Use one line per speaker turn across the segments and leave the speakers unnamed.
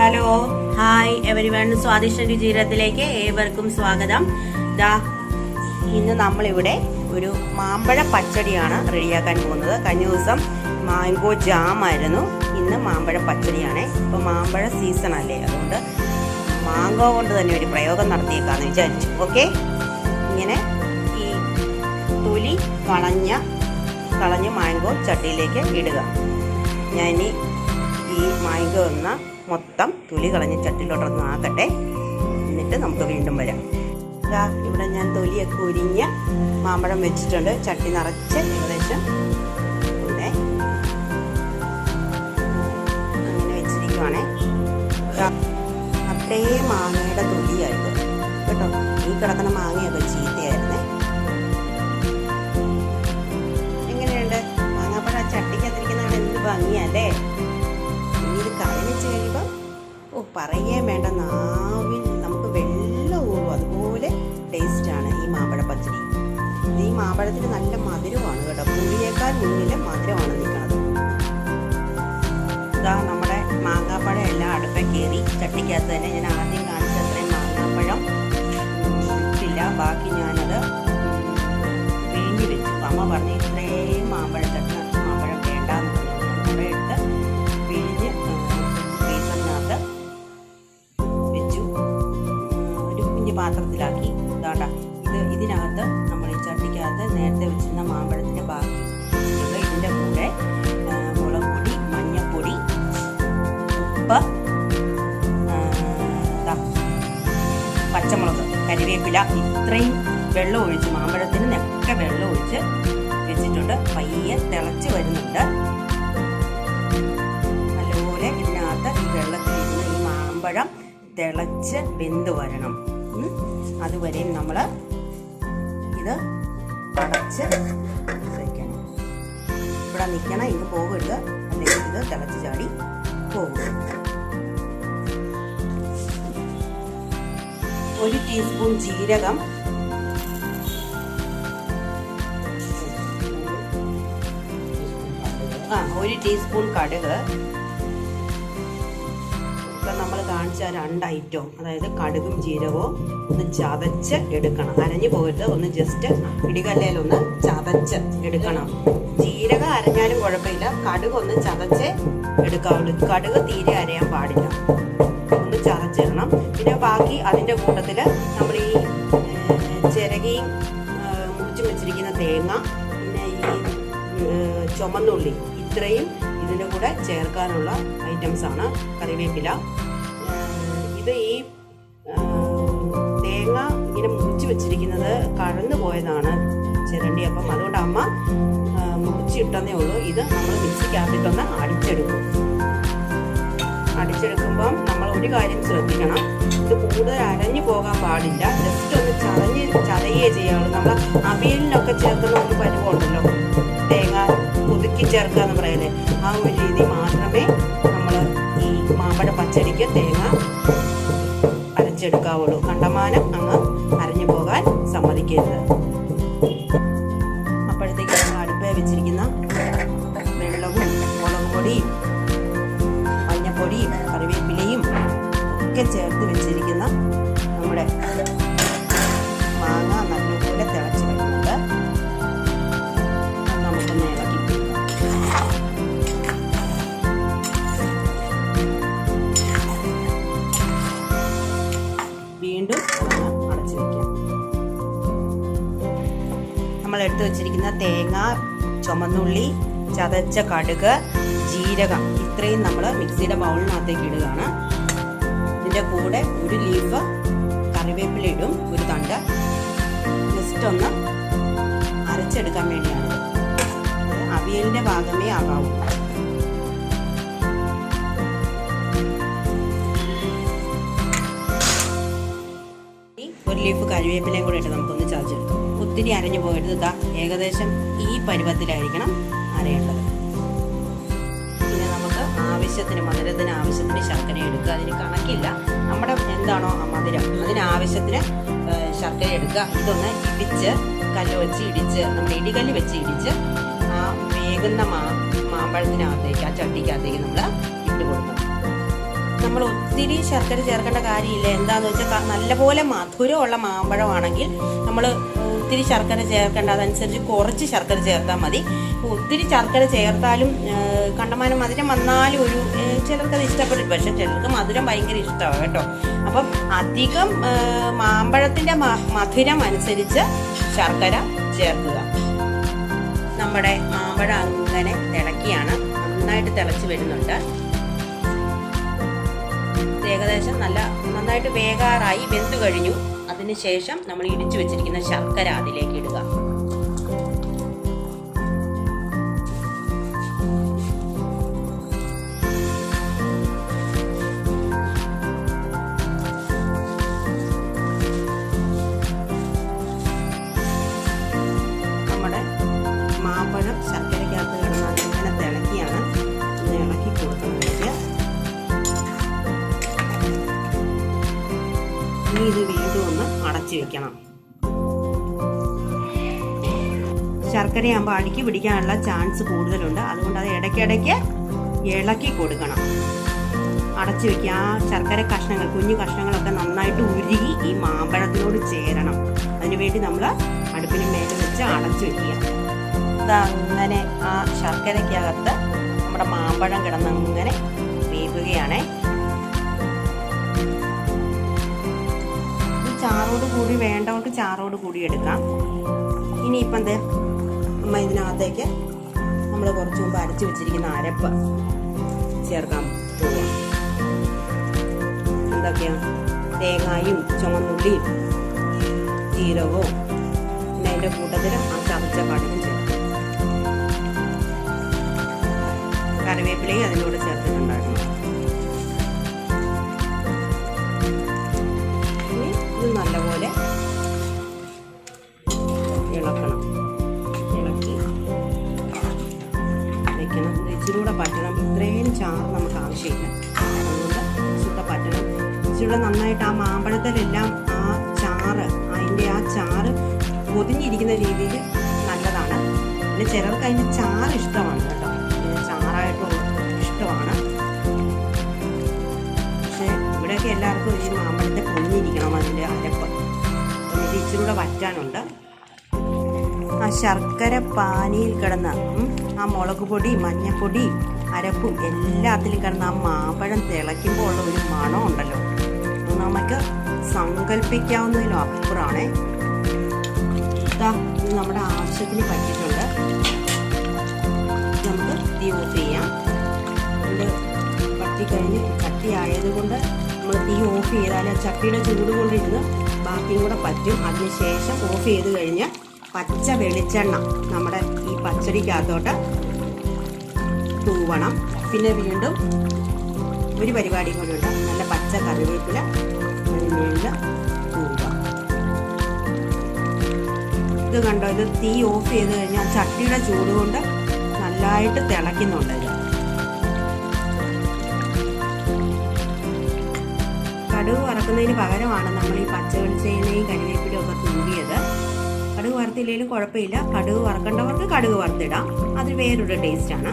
Hello hi everyone സ്വാദിഷ്ട രുചിരത്തിലേക്ക് ഏവർക്കും സ്വാഗതം. ദാ ഇന്ന് നമ്മളിവിടെ ഒരു മാമ്പഴ പച്ചടിയാണ് റെഡിയാക്കാൻ പോകുന്നത്. കഴിഞ്ഞ ദിവസം മാംഗോ ജാം ആയിരുന്നു. ഇന്ന് മാമ്പഴ പച്ചടിയാണ്. ഇപ്പോൾ മാമ്പഴ സീസൺ അല്ലേ? അതുകൊണ്ട് മാംഗോ കൊണ്ട് തന്നെ ഒരു പ്രയോഗം നടത്തിയേക്കാന്ന് വിചാരിച്ചു. ഓക്കെ? ഇങ്ങനെ ഈ തൊലി കളഞ്ഞ കളഞ്ഞ് മാംഗോ ചട്ടിയിലേക്ക് ഇടുക. ഞാൻ ഈ മാംഗോ എന്ന മൊത്തം തൊലി കളഞ്ഞ് ചട്ടിയിലോട്ടൊന്ന് ആക്കട്ടെ. എന്നിട്ട് നമുക്ക് വീണ്ടും വരാം. ഇതാ ഇവിടെ ഞാൻ തൊലിയൊക്കെ ഉരിഞ്ഞ് മാമ്പഴം വെച്ചിട്ടുണ്ട്. ചട്ടി നിറച്ച് ഏകദേശം പിന്നെ അങ്ങനെ വെച്ചിരിക്കുവാണേ. അത്രേ മാങ്ങയുടെ തൊലിയായിരുന്നു. കേട്ടോ ഈ കിടക്കുന്ന മാങ്ങയൊക്കെ ചീത്തയായിരുന്നേ. എങ്ങനെയുണ്ട്? മാങ്ങാപ്പഴം ആ ചട്ടിക്കകത്തിരിക്കുന്നതാണ് എന്ത് ഭംഗിയല്ലേ പറയുകയും വേണ്ട നാവിൽ നമുക്ക് വെള്ളം ഊറും. അതുപോലെ ടേസ്റ്റാണ് ഈ മാമ്പഴ പച്ചടി ഈ മാമ്പഴത്തിന് നല്ല മധുരമാണ് കേട്ടോ. പുളിയേക്കാൾ മുന്നിൽ മധുരമാണ് നിൽക്കുന്നത് ഇതാ നമ്മുടെ മാങ്ങാപ്പഴം എല്ലാം അടുപ്പ കയറി. ചട്ടിക്കകത്ത് തന്നെ ഞാൻ ആദ്യം കാണിച്ച അത്രയും മാങ്ങാപ്പഴം ഇല്ല ബാക്കി ഞാനത് വേണ്ടി വെച്ചു. അമ്മ പറഞ്ഞു ഇത്രയും മാമ്പഴം പാത്രത്തിലാക്കി. ഇതാണ്ട. ഇത് ഇതിനകത്ത് നമ്മൾ ഈ ചട്ടിക്കകത്ത് നേരത്തെ വെച്ചിരുന്ന മാമ്പഴത്തിന്റെ ബാക്കി. ഇതിന്റെ കൂടെ മുളക് പൊടി മഞ്ഞൾപ്പൊടി ഉപ്പ് പച്ചമുളക് കരിവേപ്പില ഇത്രയും വെള്ളം ഒഴിച്ച് മാമ്പഴത്തിന് നെക്ക വെള്ളം ഒഴിച്ച് വെച്ചിട്ടുണ്ട്. പയ്യെ തിളച്ച് വരുന്നുണ്ട്. നല്ലപോലെ ഇതിനകത്ത് ഈ വെള്ളത്തിൽ ഈ മാമ്പഴം തിളച്ച് വെന്ത് വരണം. ഉം. അതുവരെയും നമ്മൾ ഇത് അടച്ച് വയ്ക്കണം ഇവിടെ നിൽക്കണം ഇത് പോകരുത് അല്ലെങ്കിൽ ഇത് തിളച്ച് ചാടി പോകും. ഒരു ടീസ്പൂൺ ജീരകം. ആ ഒരു ടീസ്പൂൺ കടുക്. ഇപ്പം നമ്മൾ കാണിച്ച രണ്ട് ഐറ്റവും അതായത് കടുകും ജീരകവും ഒന്ന് ചതച്ച് എടുക്കണം. അരഞ്ഞു പോയിട്ട് ഒന്ന് ജസ്റ്റ് ഇടികല്ലയിലൊന്ന് ചതച്ച് എടുക്കണം. ജീരകം അരഞ്ഞാലും കുഴപ്പമില്ല. കടുക് ഒന്ന് ചതച്ച് എടുക്കാവുള്ളൂ കടുക് തീരെ അരയാൻ പാടില്ല. ഒന്ന് ചതച്ചിടണം. പിന്നെ ബാക്കി അതിന്റെ കൂട്ടത്തിൽ നമ്മൾ ഈ ചിരകിയും മുറിച്ച് വെച്ചിരിക്കുന്ന തേങ്ങ പിന്നെ ഈ ചുമന്നുള്ളി ഇത്രയും ഇതിന്റെ കൂടെ ചേർക്കാനുള്ള ഐറ്റംസ് ആണ് കറിവേപ്പില. ഇത് ഈ തേങ്ങ ഇങ്ങനെ മുറിച്ച് വെച്ചിരിക്കുന്നത് കഴന്നു പോയതാണ് ചിരണ്ടി. അപ്പം അതുകൊണ്ട് അമ്മ മുറിച്ചിട്ടെന്നേ ഉള്ളൂ. ഇത് നമ്മൾ മിക്സിക്കകത്തിട്ടൊന്ന് അടിച്ചെടുക്കും. അടിച്ചെടുക്കുമ്പം നമ്മൾ ഒരു കാര്യം ശ്രദ്ധിക്കണം. ഇത് കൂടുതൽ അരഞ്ഞു പോകാൻ പാടില്ല. ജസ്റ്റ് ഒന്ന് ചതഞ്ഞ് ചതയേ ചെയ്യാവുള്ളൂ. നമ്മൾ അവിയലിനൊക്കെ ചേർക്കുന്ന ഒരു പരുവമുണ്ടല്ലോ തേങ്ങ പുതുക്കി ചേർക്കുക എന്ന് പറയലേ ആ ഒരു രീതി മാത്രമേ നമ്മൾ ഈ മാമ്പഴ പച്ചടിക്ക് തേങ്ങ അരച്ചെടുക്കാവുള്ളൂ. കണ്ടമാനം അങ്ങ് അരഞ്ഞു പോകാൻ സമ്മതിക്കരുത്. അപ്പോഴത്തേക്ക് നമ്മൾ അടുപ്പേ വെച്ചിരിക്കുന്ന വെള്ളവും മുളക് പൊടിയും മഞ്ഞപ്പൊടിയും കറിവേപ്പിലയും ഒക്കെ ചേർത്ത് വെച്ചിരിക്കുന്ന നമ്മുടെ നമ്മൾ എടുത്തു വെച്ചിരിക്കുന്ന തേങ്ങ ചുമന്നുള്ളി ചതച്ച കടുക് ജീരകം ഇത്രയും നമ്മൾ മിക്സിയുടെ ബൗളിനകത്തേക്ക് ഇടുകയാണ്. ഇതിന്റെ കൂടെ ഒരു ലീഫ് കറിവേപ്പില ഇടും ഒരു തണ്ട്. ജസ്റ്റ് ഒന്ന് അരച്ചെടുക്കാൻ വേണ്ടിയാണ്. അവിയലിന്റെ ഭാഗമേ ആകാവൂ. ഒരു ലീഫ് കറിവേപ്പിലയും കൂടെ ഇട്ട് നമുക്കൊന്ന് ചതച്ചെടുക്കാം. ഒത്തിരി അരഞ്ഞു പോകരുത് ഇതാ ഏകദേശം ഈ പരുവത്തിലായിരിക്കണം അരയേണ്ടത്. പിന്നെ നമുക്ക് ആവശ്യത്തിന് മധുരത്തിന് ആവശ്യത്തിന് ശർക്കര എടുക്കുക. അതിന് കണക്കില്ല. നമ്മുടെ എന്താണോ മധുരം. അതിന് ആവശ്യത്തിന് ഏഹ്, ശർക്കര എടുക്കുക. ഇതൊന്ന് ഇടിച്ച് കല്ല് വെച്ച് ഇടിച്ച് നമ്മുടെ ഇടികല്ല് വെച്ച് ഇടിച്ച് ആ വേകുന്ന മാ മാമ്പഴത്തിനകത്തേക്ക് ആ ചട്ടിക്കകത്തേക്ക് നമ്മൾ ഇട്ട് കൊടുക്കണം. നമ്മൾ ഒത്തിരി ശർക്കര ചേർക്കേണ്ട കാര്യമില്ല. എന്താണെന്ന് വെച്ചാൽ നല്ലപോലെ മധുരമുള്ള മാമ്പഴമാണെങ്കിൽ നമ്മൾ ഒത്തിരി ശർക്കര ചേർക്കേണ്ട അതനുസരിച്ച് കുറച്ച് ശർക്കര ചേർത്താൽ മതി. ഒത്തിരി ശർക്കര ചേർത്താലും കണ്ടമാനം മധുരം വന്നാലും ഒരു ചിലർക്കത് ഇഷ്ടപ്പെടും പക്ഷെ ചിലർക്ക് മധുരം ഭയങ്കര ഇഷ്ടമാണ് കേട്ടോ. അപ്പം അധികം മാമ്പഴത്തിന്റെ മധുരം അനുസരിച്ച് ശർക്കര ചേർക്കുക. നമ്മുടെ മാമ്പഴം അങ്ങനെ തിളക്കിയാണ് നന്നായിട്ട് തിളച്ച് വരുന്നുണ്ട്. ഏകദേശം നല്ല നന്നായിട്ട് വേകാറായി വെന്തു കഴിഞ്ഞു. അതിനുശേഷം നമ്മൾ ഇടിച്ചു വെച്ചിരിക്കുന്ന ശർക്കര അതിലേക്ക് ഇടുക. വെക്കണം ശർക്കരയാകുമ്പോൾ അടുക്കി പിടിക്കാനുള്ള ചാൻസ് കൂടുതലുണ്ട്. അതുകൊണ്ട് അത് ഇടയ്ക്കിടയ്ക്ക് ഇളക്കി കൊടുക്കണം. അടച്ചു വെക്കുക. ആ ശർക്കര കഷ്ണങ്ങൾ കുഞ്ഞു കഷ്ണങ്ങളൊക്കെ നന്നായിട്ട് ഉരുകി ഈ മാമ്പഴത്തിനോട് ചേരണം. അതിനുവേണ്ടി നമ്മൾ അടുപ്പിന് മേലെ വെച്ച് അടച്ചു വെക്കുക. അങ്ങനെ ആ ശർക്കരയ്ക്കകത്ത് നമ്മുടെ മാമ്പഴം കിടന്നങ്ങനെ വേവുകയാണേ. ചാറോട് കൂടി വേണ്ടവർക്ക് ചാറോട് കൂടി എടുക്കാം. ഇനിയിപ്പം എന്ത്? നമ്മൾ ഇതിനകത്തേക്ക് നമ്മൾ കുറച്ച് മുമ്പ് അരച്ചു വെച്ചിരിക്കുന്ന അരപ്പ് ചേർക്കാൻ പോവാം. എന്തൊക്കെയാ? തേങ്ങായും ചുമന്നുള്ളിയും ജീരകവും പിന്നെ അതിന്റെ കൂട്ടത്തിൽ ആ ചതച്ച കടുകും ചേർക്കും. കറിവേപ്പിലയും അതിനോട് ചേർത്തിട്ടുണ്ടായിരുന്നു. കൂടെ നന്നായിട്ട് ആ മാമ്പഴത്തിലെല്ലാം ആ ചാറ് അതിന്റെ ആ ചാറ് പൊതിഞ്ഞിരിക്കുന്ന രീതിയിൽ നല്ലതാണ്. പിന്നെ ചിലർക്ക് അതിന്റെ ചാറ് ഇഷ്ടമാണ് കേട്ടോ. പിന്നെ ചാറായിട്ട് ഇഷ്ടമാണ്. പക്ഷേ ഇവിടെയൊക്കെ എല്ലാവർക്കും ഈ മാമ്പഴത്തെ പൊതിഞ്ഞിരിക്കണം അതിന്റെ അരപ്പ്. എന്നിട്ട് വറ്റാനുണ്ട്. ആ ശർക്കര പാനിയിൽ കിടന്ന് ആ മുളക് പൊടി മഞ്ഞപ്പൊടി അരപ്പും എല്ലാത്തിലും കിടന്ന് ആ മാമ്പഴം തിളയ്ക്കുമ്പോൾ ഉള്ള ഒരു മണം ഉണ്ടല്ലോ നമുക്ക് സങ്കല്പിക്കാവുന്നതിലും അപ്പുറമാണ്. ഇതാ നമ്മുടെ ആവശ്യത്തിന് പറ്റിയിട്ടുണ്ട്. നമുക്ക് തീ ഓഫ് ചെയ്യാം. ഇത് പറ്റിക്കഴിഞ്ഞ് കട്ടിയായതുകൊണ്ട് നമ്മൾ തീ ഓഫ് ചെയ്താൽ ചട്ടിയുടെ ചൂട് കൊണ്ടിരുന്ന് ബാക്കിയും കൂടെ പറ്റും. അതിനുശേഷം ഓഫ് ചെയ്ത് കഴിഞ്ഞ് പച്ച വെളിച്ചെണ്ണ നമ്മുടെ ഈ പച്ചടിക്കകത്തോട്ട് തൂവണം. പിന്നെ വീണ്ടും ഒരു പരിപാടിയും കൂടി ഉണ്ട്. നല്ല പച്ച കറിവേപ്പില ഇത് കണ്ടോ? ഇത് തീ ഓഫ് ചെയ്ത് കഴിഞ്ഞാൽ ചട്ടിയുടെ ചൂട് കൊണ്ട് നല്ലതായിട്ട് തിളയ്ക്കുന്നുണ്ട് ഇത്. കടുക് വറക്കുന്നതിന് പകരമാണ് നമ്മൾ ഈ പച്ച വെളിച്ചെണ്ണയും കരിവേപ്പിലും ഒക്കെ തൂവിയത്. കടുക് വറുത്തില്ലെങ്കിലും കുഴപ്പമില്ല. കടുക് വറക്കേണ്ടവർക്ക് കടുക് വറുത്തിടാം. അത് വേറൊരു ടേസ്റ്റാണ്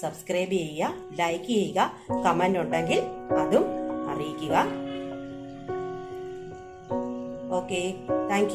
സബ്സ്ക്രൈബ് ചെയ്യുക ലൈക്ക് ചെയ്യുക കമന്റ് ഉണ്ടെങ്കിൽ അതും അറിയിക്കുക. Okay thank